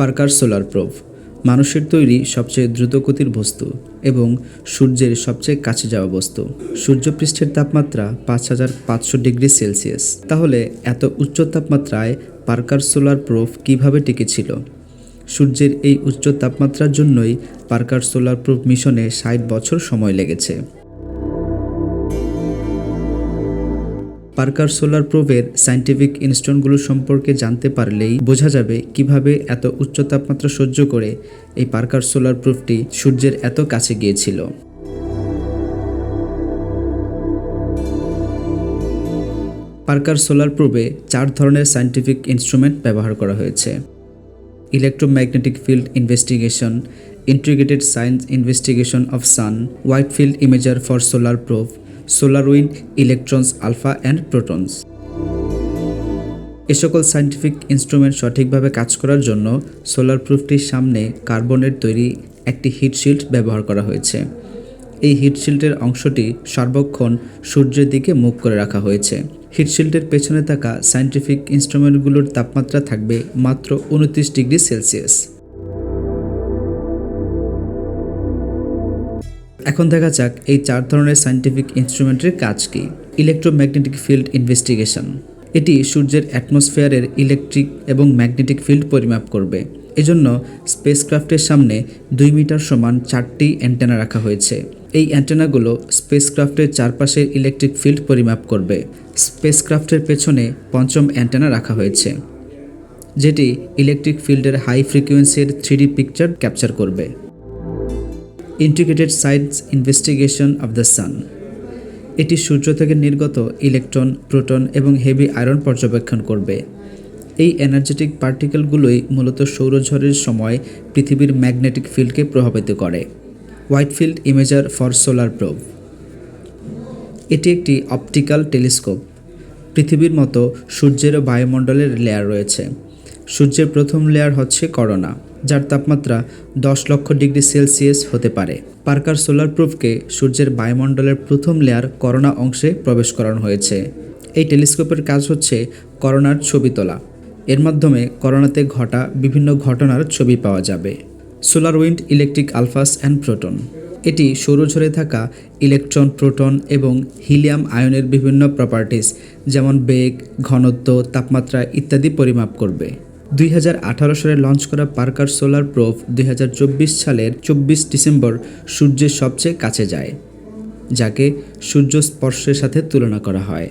Parker solar prove মানুষের তৈরি সবচেয়ে দ্রুতগতির বস্তু এবং সূর্যের সবচেয়ে কাছে যাওয়া বস্তু। সূর্যপৃষ্ঠের তাপমাত্রা পাঁচ হাজার পাঁচশো ডিগ্রি সেলসিয়াস। তাহলে এত উচ্চ তাপমাত্রায় পার্কার সোলার প্রোভ কীভাবে টিকেছিল? সূর্যের এই উচ্চ তাপমাত্রার জন্যই পার্কার সোলার প্রুফ মিশনে ষাট বছর সময় লেগেছে। পার্কার সোলার প্রুফের সায়েন্টিফিক ইনস্ট্রুমেন্টগুলো সম্পর্কে জানতে পারলেই বোঝা যাবে কীভাবে এত উচ্চ তাপমাত্রা সহ্য করে এই পার্কার সোলার প্রুফটি সূর্যের এত কাছে গিয়েছিল। পার্কার সোলার প্রুফে চার ধরনের সায়েন্টিফিক ইনস্ট্রুমেন্ট ব্যবহার করা হয়েছে। Electromagnetic field investigation, integrated science investigation of sun, white field imager for solar proof solar wind electrons, alpha, and protons. এ সকল সায়েন্টিফিক ইনস্ট্রুমেন্ট সঠিকভাবে কাজ করার জন্য সোলার প্রুফটির সামনে কার্বনের তৈরি একটি হিটশিল্ড ব্যবহার করা হয়েছে। এই হিটশিল্ডের অংশটি সর্বক্ষণ সূর্যের দিকে মুখ করে রাখা হয়েছে। হিটশিল্ডের পেছনে থাকা সায়েন্টিফিক ইনস্ট্রুমেন্টগুলোর তাপমাত্রা থাকবে মাত্র উনত্রিশ ডিগ্রি সেলসিয়াস। এখন দেখা যাক এই চার ধরনের সায়েন্টিফিক ইনস্ট্রুমেন্টের কাজ কী। ইলেকট্রোম্যাগনেটিক ফিল্ড ইনভেস্টিগেশন এটি সূর্যের অ্যাটমসফিয়ারের ইলেকট্রিক এবং ম্যাগনেটিক ফিল্ড পরিমাপ করবে। এজন্য স্পেসক্রাফটের সামনে দুই মিটার সমান চারটি অ্যান্টেনা রাখা হয়েছে। এই অ্যান্টেনাগুলো স্পেসক্রাফটের চারপাশের ইলেকট্রিক ফিল্ড পরিমাপ করবে। স্পেসক্রাফটের পেছনে পঞ্চম অ্যান্টেনা রাখা হয়েছে। যেটি ইলেকট্রিক ফিল্ডের হাই ফ্রিকোয়েন্সির থ্রিডি পিকচার ক্যাপচার করবে। Integrated science investigation of the sun এটি সূর্য থেকে নির্গত ইলেকট্রন, প্রোটন এবং হেভি আয়রন পর্যবেক্ষণ করবে। এই এনার্জেটিক পার্টিকেলগুলোই মূলত সৌরঝড়ের সময় পৃথিবীর ম্যাগনেটিক ফিল্ডকে প্রভাবিত করে। White field imager for solar probe এটি একটি অপটিক্যাল টেলিস্কোপ। পৃথিবীর মতো সূর্যেরও বায়ুমণ্ডলের লেয়ার রয়েছে। সূর্যের প্রথম লেয়ার হচ্ছে করোনা। যার তাপমাত্রা দশ লক্ষ ডিগ্রি সেলসিয়াস হতে পারে। পার্কার সোলার প্রুফকে সূর্যের বায়ুমণ্ডলের প্রথম লেয়ার করোনা অংশে প্রবেশ করানো হয়েছে। এই টেলিস্কোপের কাজ হচ্ছে করোনার ছবি তোলা। এর মাধ্যমে করোনাতে ঘটা বিভিন্ন ঘটনার ছবি পাওয়া যাবে। Solar wind electric alphas and proton. এটি সৌরঝরে থাকা ইলেকট্রন, প্রোটন এবং হিলিয়াম আয়নের বিভিন্ন প্রপার্টিস যেমন বেগ, ঘনত্ব, তাপমাত্রা ইত্যাদি পরিমাপ করবে। দুই হাজার আঠারো সালে লঞ্চ করা পার্কার সোলার প্রোভ দুই হাজার চব্বিশ সালের চব্বিশ ডিসেম্বর সূর্যের সবচেয়ে কাছে যায়, যাকে সূর্য স্পর্শের সাথে তুলনা করা হয়।